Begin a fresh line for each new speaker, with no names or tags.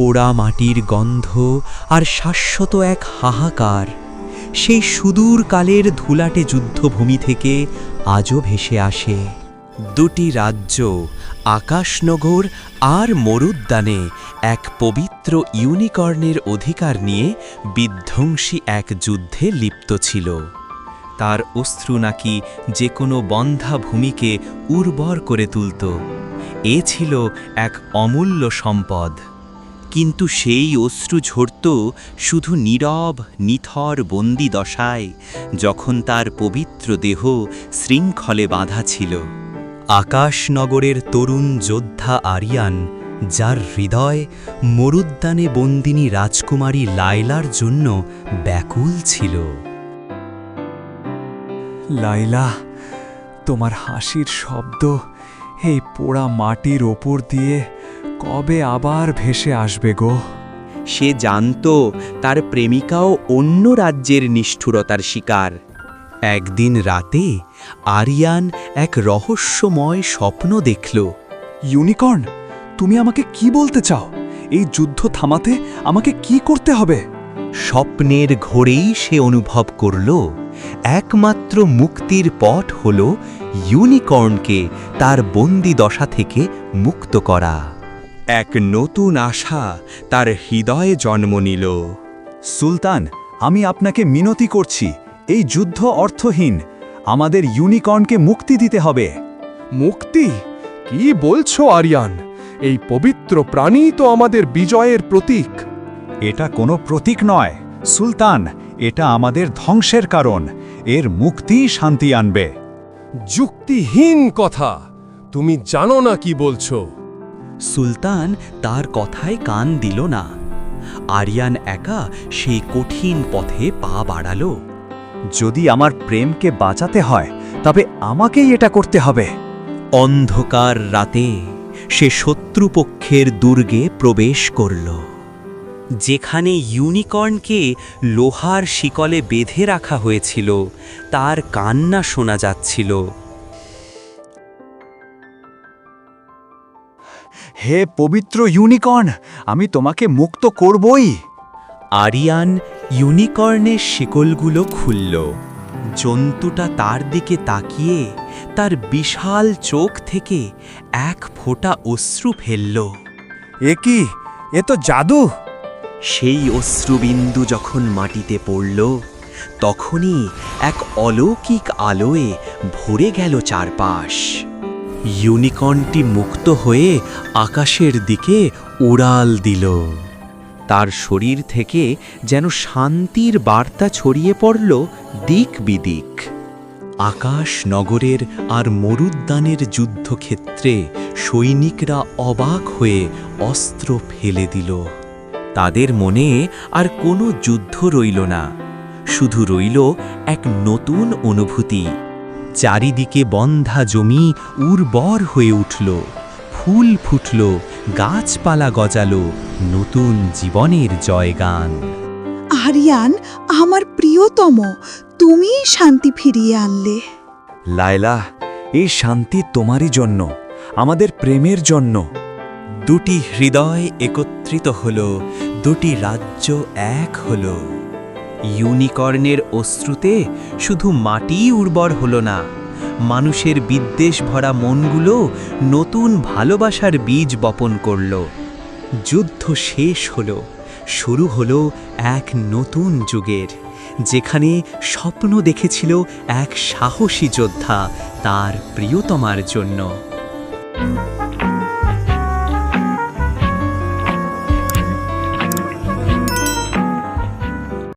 পোড়া মাটির গন্ধ আর শাশ্বত এক হাহাকার। সেই সুদূর কালের ধুলাটে যুদ্ধভূমি থেকে আজও ভেসে আসে। দুটি রাজ্য, আকাশনগর আর মরুদ্যানে এক পবিত্র ইউনিকর্নের অধিকার নিয়ে বিধ্বংসী এক যুদ্ধে লিপ্ত ছিল। তার অশ্রু নাকি যে কোনো বন্ধা ভূমিকে উর্বর করে তুলত। এ ছিল এক অমূল্য সম্পদ। কিন্তু সেই অশ্রু ঝরত শুধু নীরব, নিথর বন্দি দশায়, যখন তার পবিত্র দেহ শৃঙ্খলে বাঁধা ছিল। আকাশনগরের তরুণ যোদ্ধা আরিয়ান, যার হৃদয় মরুদ্যানে বন্দিনী রাজকুমারী লায়লার জন্য ব্যাকুল ছিল।
লাইলা তোমার হাসির শব্দ এই পোড়া মাটির ওপর দিয়ে কবে আবার ভেসে আসবে গো?
সে জানত তার প্রেমিকাও অন্য রাজ্যের নিষ্ঠুরতার শিকার। একদিন রাতে আরিয়ান এক রহস্যময় স্বপ্ন দেখল।
ইউনিকর্ন তুমি আমাকে কি বলতে চাও? এই যুদ্ধ থামাতে আমাকে কি করতে হবে?
স্বপ্নের ঘোরেই সে অনুভব করল একমাত্র মুক্তির পথ হল ইউনিকর্নকে তার বন্দি দশা থেকে মুক্ত করা। এক নতুন আশা তার হৃদয়ে জন্ম নিল।
সুলতান আমি আপনাকে মিনতি করছি। এই যুদ্ধ অর্থহীন। আমাদের ইউনিকর্নকে মুক্তি দিতে হবে।
মুক্তি? কি বলছো আরিয়ান? এই পবিত্র প্রাণী তো আমাদের বিজয়ের প্রতীক।
এটা কোনো প্রতীক নয়। সুলতান এটা আমাদের ধ্বংসের কারণ। এর মুক্তি শান্তি আনবে।
যুক্তিহীন কথা। তুমি জানো না কি বলছো।
সুলতান তার কথায় কান দিল না। আরিয়ান একা সেই কঠিন পথে পা বাড়াল।
যদি আমার প্রেমকে বাঁচাতে হয় তবে আমাকেই এটা করতে হবে।
অন্ধকার রাতে সে শত্রুপক্ষের দুর্গে প্রবেশ করল। যেখানে ইউনিকর্নকে লোহার শিকলে বেঁধে রাখা হয়েছিল তার কান্না শোনা যাচ্ছিল।
হে পবিত্র ইউনিকর্ন আমি তোমাকে মুক্ত করবই।
আরিয়ান ইউনিকর্নের শিকলগুলো খুলল। জন্তুটা তার দিকে তাকিয়ে তার বিশাল চোখ থেকে এক ফোঁটা অশ্রু ফেলল।
এ কি? এ তো জাদু!
সেই অশ্রুবিন্দু যখন মাটিতে পড়ল তখনই এক অলৌকিক আলোয় ভরে গেল চারপাশ। ইউনিকর্নটি মুক্ত হয়ে আকাশের দিকে উড়াল দিল। তার শরীর থেকে যেন শান্তির বার্তা ছড়িয়ে পড়ল দিক বিদিক। আকাশ নগরের আর মরুদ্যানের যুদ্ধক্ষেত্রে সৈনিকরা অবাক হয়ে অস্ত্র ফেলে দিল। তাদের মনে আর কোনো যুদ্ধ রইল না। শুধু রইল এক নতুন অনুভূতি। চারিদিকে বন্ধা জমি উর্বর হয়ে উঠল ফুল ফুটল গাছপালা গজালো নতুন জীবনের জয়গান।
আরিয়ান আমার প্রিয়তম তুমি শান্তি ফিরিয়ে আনলে।
লায়লা এই শান্তি তোমারই জন্য আমাদের প্রেমের জন্য।
দুটি হৃদয় একত্রিত হল দুটি রাজ্য এক হল। ইউনিকর্নের অশ্রুতে শুধু মাটিই উর্বর হল না, মানুষের বিদ্বেষ ভরা মনগুলো নতুন ভালোবাসার বীজ বপন করল। যুদ্ধ শেষ হল, শুরু হলো এক নতুন যুগের, যেখানে স্বপ্ন দেখেছিল এক সাহসী যোদ্ধা তার প্রিয়তমার জন্য।